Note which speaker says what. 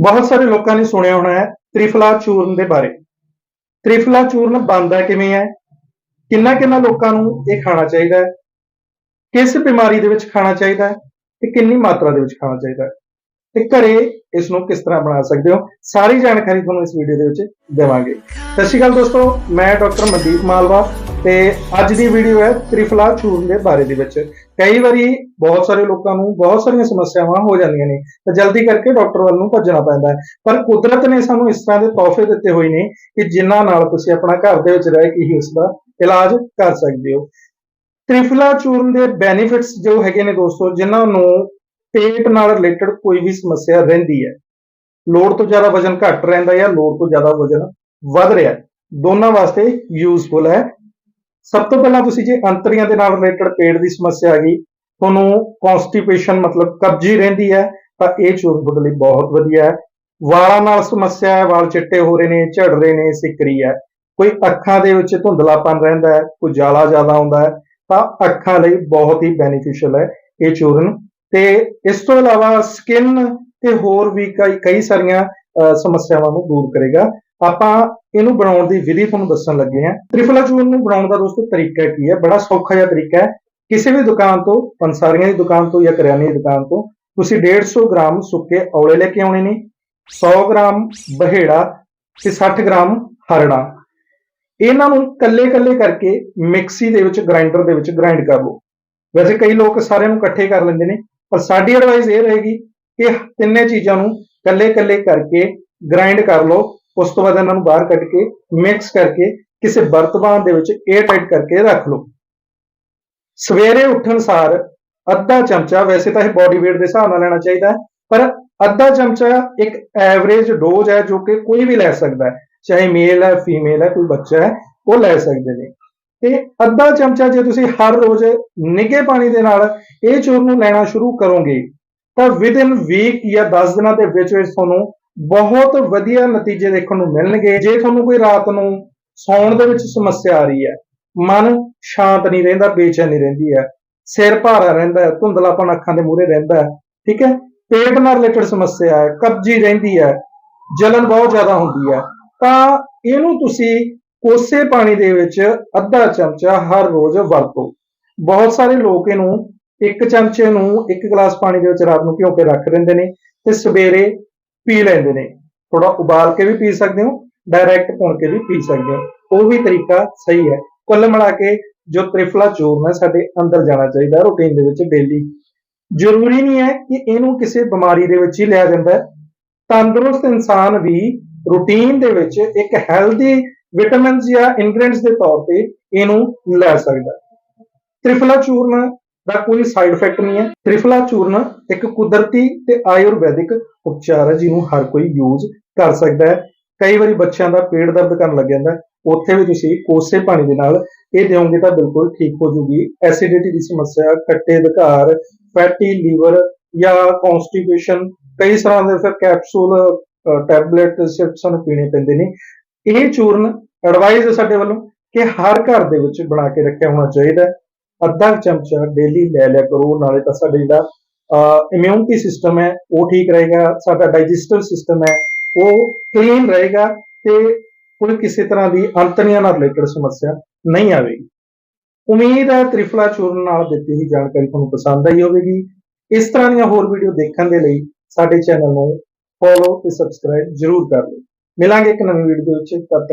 Speaker 1: ਬਹੁਤ ਸਾਰੇ ਲੋਕਾਂ ਨੇ ਸੁਣਿਆ ਹੋਣਾ ਹੈ ਤ੍ਰਿਫਲਾ ਚੂਰਨ ਦੇ ਬਾਰੇ। ਤ੍ਰਿਫਲਾ ਚੂਰਨ ਬਣਦਾ ਕਿਵੇਂ ਹੈ? ਕਿੰਨਾ ਕਿੰਨਾ ਲੋਕਾਂ ਨੂੰ ਇਹ ਖਾਣਾ ਚਾਹੀਦਾ ਹੈ? ਕਿਸ ਬਿਮਾਰੀ ਦੇ ਵਿੱਚ ਖਾਣਾ ਚਾਹੀਦਾ ਹੈ? ਤੇ ਕਿੰਨੀ ਮਾਤਰਾ ਦੇ ਵਿੱਚ ਖਾਣਾ ਚਾਹੀਦਾ ਹੈ? ਤੇ ਘਰੇ ਇਸ ਨੂੰ ਕਿਸ ਤਰ੍ਹਾਂ ਬਣਾ ਸਕਦੇ ਹੋ, ਸਾਰੀ ਜਾਣਕਾਰੀ ਤੁਹਾਨੂੰ ਇਸ ਵੀਡੀਓ ਦੇ ਵਿੱਚ ਦੇਵਾਂਗੇ। ਸਤਿ ਸ਼੍ਰੀ ਅਕਾਲ ਦੋਸਤੋ, ਮੈਂ ਡਾਕਟਰ ਮਨਦੀਪ ਮਾਲਵਾ ਤੇ ਅੱਜ ਦੀ ਵੀਡੀਓ ਹੈ ਤ੍ਰਿਫਲਾ ਚੂਰਨ ਦੇ ਬਾਰੇ ਦੇ ਵਿੱਚ। ਕਈ ਵਾਰੀ ਬਹੁਤ ਸਾਰੇ ਲੋਕਾਂ ਨੂੰ ਬਹੁਤ ਸਾਰੀਆਂ ਸਮੱਸਿਆਵਾਂ ਹੋ ਜਾਂਦੀਆਂ ਨੇ, ਤਾਂ ਜਲਦੀ ਕਰਕੇ ਡਾਕਟਰ ਵੱਲ ਨੂੰ ਭੱਜਣਾ ਪੈਂਦਾ ਹੈ। ਪਰ ਕੁਦਰਤ ਨੇ ਸਾਨੂੰ ਇਸ ਤਰ੍ਹਾਂ ਦੇ ਤੋਹਫੇ ਦਿੱਤੇ ਹੋਏ ਨੇ ਕਿ ਜਿਨ੍ਹਾਂ ਨਾਲ ਤੁਸੀਂ ਆਪਣਾ ਘਰ ਦੇ ਵਿੱਚ ਰਹਿ ਕੇ ਹੀ ਉਸ ਦਾ ਇਲਾਜ ਕਰ ਸਕਦੇ ਹੋ। ਤ੍ਰਿਫਲਾ ਚੂਰਨ ਦੇ ਬੈਨੀਫਿਟਸ ਜੋ ਹੈਗੇ ਨੇ ਦੋਸਤੋ, ਜਿਨ੍ਹਾਂ ਨੂੰ ਪੇਟ ਨਾਲ ਰਿਲੇਟਡ ਕੋਈ ਵੀ ਸਮੱਸਿਆ ਰਹਿੰਦੀ ਹੈ, ਲੋੜ ਤੋਂ ਜ਼ਿਆਦਾ ਵਜਨ ਘਟ ਰਹਿੰਦਾ ਹੈ ਜਾਂ ਲੋੜ ਤੋਂ ਜ਼ਿਆਦਾ ਵਜਨ ਵੱਧ ਰਿਹਾ ਦੋਨਾਂ ਵਾਸਤੇ ਯੂਜ਼ਫੁਲ ਹੈ। ਸਭ ਤੋਂ ਪਹਿਲਾਂ ਤੁਸੀਂ ਜੇ ਅੰਤਰੀਆਂ ਦੇ ਨਾਲ ਰਿਲੇਟਡ ਪੇਟ ਦੀ ਸਮੱਸਿਆ ਆ ਗਈ, ਤੁਹਾਨੂੰ ਕਨਸਟੀਪੇਸ਼ਨ ਮਤਲਬ ਕਬਜੀ ਰਹਿੰਦੀ ਹੈ, ਤਾਂ ਇਹ ਚੂਰਨ ਤੁਹਾਡੇ ਲਈ ਬਹੁਤ ਵਧੀਆ ਹੈ। ਵਾਲਾਂ ਨਾਲ ਸਮੱਸਿਆ ਹੈ, ਵਾਲ ਚਿੱਟੇ ਹੋ ਰਹੇ ਨੇ, ਝੜ ਰਹੇ ਨੇ, ਸਿੱਕਰੀ ਹੈ। ਕੋਈ ਅੱਖਾਂ ਦੇ ਵਿੱਚ ਧੁੰਦਲਾਪਨ ਰਹਿੰਦਾ ਹੈ, ਕੋਈ ਜਾਲਾ ਜ਼ਿਆਦਾ ਆਉਂਦਾ ਹੈ, ਤਾਂ ਅੱਖਾਂ ਲਈ ਬਹੁਤ ਹੀ ਬੈਨੀਫੀਸ਼ੀਅਲ ਹੈ, ਇਹ ਚੂਰਨ ਤੇ ਇਸ ਤੋਂ ਇਲਾਵਾ ਸਕਿਨ ਤੇ ਹੋਰ ਵੀ ਕਈ ਕਈ ਸਾਰੀਆਂ ਅਹ, ਸਮੱਸਿਆਵਾਂ ਨੂੰ ਦੂਰ ਕਰੇਗਾ। ਆਪਾਂ ਇਹਨੂੰ ਬਣਾਉਣ ਦੀ ਵਿਧੀ ਤੁਹਾਨੂੰ ਦੱਸਣ ਲੱਗੇ ਹਾਂ। ਤ੍ਰਿਫਲਾ ਚੂਰਨ ਨੂੰ ਬਣਾਉਣ ਦਾ ਦੋਸਤੋ ਤਰੀਕਾ ਕੀ ਹੈ? ਬੜਾ ਸੌਖਾ ਜਿਹਾ ਤਰੀਕਾ ਹੈ। ਕਿਸੇ ਵੀ ਦੁਕਾਨ ਤੋਂ ਪੰਸਾਰੀਆਂ ਦੀ ਦੁਕਾਨ ਤੋਂ ਜਾਂ ਕਰਿਆਨੇ ਦੀ ਦੁਕਾਨ ਤੋਂ ਤੁਸੀਂ 150 ਗ੍ਰਾਮ ਸੁੱਕੇ ਔਲੇ ਲੈ ਕੇ ਆਉਣੇ ਨੇ 100 ਗ੍ਰਾਮ ਬਹੇੜਾ ਤੇ 60 ਗ੍ਰਾਮ ਹਰੜਾ। ਇਹਨਾਂ ਨੂੰ ਕੱਲੇ-ਕੱਲੇ ਕਰਕੇ ਮਿਕਸੀ ਦੇ ਵਿੱਚ ਗ੍ਰਾਈਂਡਰ ਦੇ ਵਿੱਚ ਗ੍ਰਾਈਂਡ ਕਰ ਲਓ। ਵੈਸੇ ਕਈ ਲੋਕ ਸਾਰਿਆਂ ਨੂੰ ਇਕੱਠੇ ਕਰ ਲੈਂਦੇ ਨੇ ਪਰ ਸਾਡੀ ਐਡਵਾਈਸ ਇਹ ਰਹੇਗੀ ਕਿ ਤਿੰਨੇ ਚੀਜ਼ਾਂ ਨੂੰ ਕੱਲੇ-ਕੱਲੇ ਕਰਕੇ ਗ੍ਰਾਈਂਡ ਕਰ ਲਓ, ਉਸ ਤੋਂ ਬਾਅਦ ਇਹਨਾਂ ਨੂੰ ਬਾਹਰ ਕੱਢ ਕੇ ਮਿਕਸ ਕਰਕੇ ਕਿਸੇ ਬਰਤਨ ਦੇ ਵਿੱਚ 에ਅਰ ਟਾਈਟ ਕਰਕੇ ਰੱਖ ਲਓ। ਸਵੇਰੇ ਉੱਠਣ ਸਾਰ ਅੱਧਾ ਚਮਚਾ, ਵੈਸੇ ਤਾਂ ਇਹ ਬਾਡੀ weight ਦੇ ਹਿਸਾਬ ਨਾਲ ਲੈਣਾ ਚਾਹੀਦਾ ਹੈ, ਪਰ ਅੱਧਾ ਚਮਚਾ ਇੱਕ ਐਵਰੇਜ ਡੋਜ਼ ਹੈ ਜੋ ਕਿ ਕੋਈ ਵੀ ਲੈ ਸਕਦਾ ਹੈ, ਚਾਹੇ ਮੇਲ ਹੈ ਫੀਮੇਲ ਹੈ, ਕੋਈ ਬੱਚਾ ਹੈ, ਉਹ ਲੈ ਸਕਦੇ ਨੇ। ਤੇ ਅੱਧਾ ਚਮਚਾ ਜੇ ਤੁਸੀਂ ਹਰ ਰੋਜ਼ ਨਿੱਘੇ ਪਾਣੀ ਦੇ ਨਾਲ ਇਹ ਚੂਰਨ ਨੂੰ ਲੈਣਾ ਸ਼ੁਰੂ ਕਰੋਗੇ, ਤਾਂ ਵਿਦਿਨ ਵੀਕ ਜਾਂ 10 ਦਿਨਾਂ ਦੇ ਵਿੱਚ ਵਿੱਚ ਤੁਹਾਨੂੰ ਬਹੁਤ ਵਧੀਆ ਨਤੀਜੇ ਦੇਖਣ ਨੂੰ ਮਿਲਣਗੇ। ਜੇ ਤੁਹਾਨੂੰ ਕੋਈ ਰਾਤ ਨੂੰ ਸੌਣ ਦੇ ਵਿੱਚ ਸਮੱਸਿਆ ਆ ਰਹੀ ਹੈ, ਮਨ ਸ਼ਾਂਤ ਨਹੀਂ ਰਹਿੰਦਾ, ਬੇਚੈਨੀ ਰਹਿੰਦੀ ਹੈ, ਸਿਰ ਭਾਰਾ ਰਹਿੰਦਾ ਹੈ, ਧੁੰਦਲਾਪਨ ਅੱਖਾਂ ਦੇ ਮੂਹਰੇ ਰਹਿੰਦਾ ਹੈ, ਠੀਕ ਹੈ? ਪੇਟ ਨਾਲ ਰਿਲੇਟਡ ਸਮੱਸਿਆ ਹੈ, ਕਬਜੀ ਰਹਿੰਦੀ ਹੈ, ਜਲਨ ਬਹੁਤ ਜ਼ਿਆਦਾ ਹੁੰਦੀ ਹੈ, ਤਾਂ ਇਹਨੂੰ ਤੁਸੀਂ ਕੋਸੇ ਪਾਣੀ ਦੇ ਵਿੱਚ ਅੱਧਾ ਚਮਚਾ ਹਰ ਰੋਜ਼ ਵਰਤੋ। ਬਹੁਤ ਸਾਰੇ ਲੋਕ ਇਹਨੂੰ ਇੱਕ ਚਮਚੇ ਨੂੰ ਇੱਕ ਗਲਾਸ ਪਾਣੀ ਦੇ ਵਿੱਚ ਰਾਤ ਨੂੰ ਭਿਓ ਕੇ ਰੱਖ ਦਿੰਦੇ ਨੇ ਤੇ ਸਵੇਰੇ ਪੀ ਲੈਂਦੇ ਨੇ। ਥੋੜਾ ਉਬਾਲ ਕੇ ਵੀ ਪੀ ਸਕਦੇ ਹੋ ਡਾਇਰੈਕਟ ਭੁੰਨ ਕੇ ਵੀ ਪੀ ਸਕਦੇ ਹੋ। ਉਹ ਵੀ ਤਰੀਕਾ ਸਹੀ ਹੈ। ਕੁੱਲ ਮਿਲਾ ਕੇ ਜੋ ਤ੍ਰਿਫਲਾ ਚੂਰਨ ਹੈ ਸਾਡੇ ਅੰਦਰ ਜਾਣਾ ਚਾਹੀਦਾ ਰੂਟੀਨ ਦੇ ਵਿੱਚ ਡੇਲੀ ਜ਼ਰੂਰੀ ਨਹੀਂ ਹੈ ਕਿ ਇਹਨੂੰ ਕਿਸੇ ਬਿਮਾਰੀ ਦੇ ਵਿੱਚ ਹੀ ਲਿਆ ਜਾਂਦਾ ਤੰਦਰੁਸਤ ਇਨਸਾਨ ਵੀ ਰੂਟੀਨ ਦੇ ਵਿੱਚ ਇੱਕ ਹੈਲਦੀ ਵਿਟਾਮਿਨਸ ਜਾਂ ਇਨਗਰੀਡੀਐਂਟਸ ਦੇ ਤੌਰ ਤੇ ਇਹਨੂੰ ਲੈ ਸਕਦਾ ਤ੍ਰਿਫਲਾ ਚੂਰਨ ਦਾ ਕੋਈ ਸਾਈਡ ਇਫੈਕਟ ਨਹੀਂ ਹੈ। ਤ੍ਰਿਫਲਾ ਚੂਰਨ ਇੱਕ ਕੁਦਰਤੀ ਤੇ ਆਯੁਰਵੈਦਿਕ ਉਪਚਾਰ ਹੈ, ਜਿਹਨੂੰ ਹਰ ਕੋਈ ਯੂਜ਼ ਕਰ ਸਕਦਾ ਹੈ। ਕਈ ਵਾਰੀ ਬੱਚਿਆਂ ਦਾ ਪੇਟ ਦਰਦ ਕਰਨ ਲੱਗ ਜਾਂਦਾ ਉੱਥੇ ਵੀ ਤੁਸੀਂ ਕੋਸੇ ਪਾਣੀ ਦੇ ਨਾਲ ਇਹ ਦਿਓਗੇ ਤਾਂ ਬਿਲਕੁਲ ਠੀਕ ਹੋ ਜੂਗੀ। ਐਸਿਡਿਟੀ ਦੀ ਸਮੱਸਿਆ, ਕੱਟੇ ਅਧਿਕਾਰ ਫੈਟੀ ਲੀਵਰ ਜਾਂ ਕਨਸਟੀਪੇਸ਼ਨ ਕਈ ਤਰ੍ਹਾਂ ਦੇ ਫਿਰ ਕੈਪਸੂਲ ਟੈਬਲੇਟ ਸਿਰਫ ਸਾਨੂੰ ਪੀਣੇ ਪੈਂਦੇ ਨੇ। ਇਹ ਚੂਰਨ ਐਡਵਾਈਸ ਹੈ ਸਾਡੇ ਵੱਲੋਂ ਕਿ ਹਰ ਘਰ ਦੇ ਵਿੱਚ ਬਣਾ ਕੇ ਰੱਖਿਆ ਹੋਣਾ ਚਾਹੀਦਾ ਅੱਧਾ ਚਮਚਾ ਡੇਲੀ ਲੈ ਲਿਆ ਕਰੋ, ਨਾਲੇ ਤਾਂ ਸਾਡਾ ਜਿਹੜਾ ਇਮਿਊਨਿਟੀ ਸਿਸਟਮ ਹੈ, ਉਹ ਠੀਕ ਰਹੇਗਾ, ਸਾਡਾ ਡਾਈਜੈਸਟਿਵ ਸਿਸਟਮ ਹੈ, ਉਹ ਕਲੀਨ ਰਹੇਗਾ ਤੇ ਕੋਈ ਕਿਸੇ ਤਰ੍ਹਾਂ ਦੀ ਅੰਤਰੀਆਂ ਨਾਲ ਰਿਲੇਟਡ ਸਮੱਸਿਆ ਨਹੀਂ ਆਵੇਗੀ। ਉਮੀਦ ਹੈ ਤ੍ਰਿਫਲਾ ਚੂਰਨ ਨਾਲ ਦਿੱਤੀ ਹੋਈ ਜਾਣਕਾਰੀ ਤੁਹਾਨੂੰ ਪਸੰਦ ਆਈ ਹੋਵੇਗੀ। ਇਸ ਤਰ੍ਹਾਂ ਦੀਆਂ ਹੋਰ ਵੀਡੀਓ ਦੇਖਣ ਦੇ ਲਈ ਸਾਡੇ ਚੈਨਲ ਨੂੰ ਫੋਲੋ ਤੇ ਸਬਸਕ੍ਰਾਈਬ ਜ਼ਰੂਰ ਕਰ ਲਓ। ਮਿਲਾਂਗੇ ਇੱਕ ਨਵੀਂ ਵੀਡੀਓ ਵਿੱਚ ਤਦ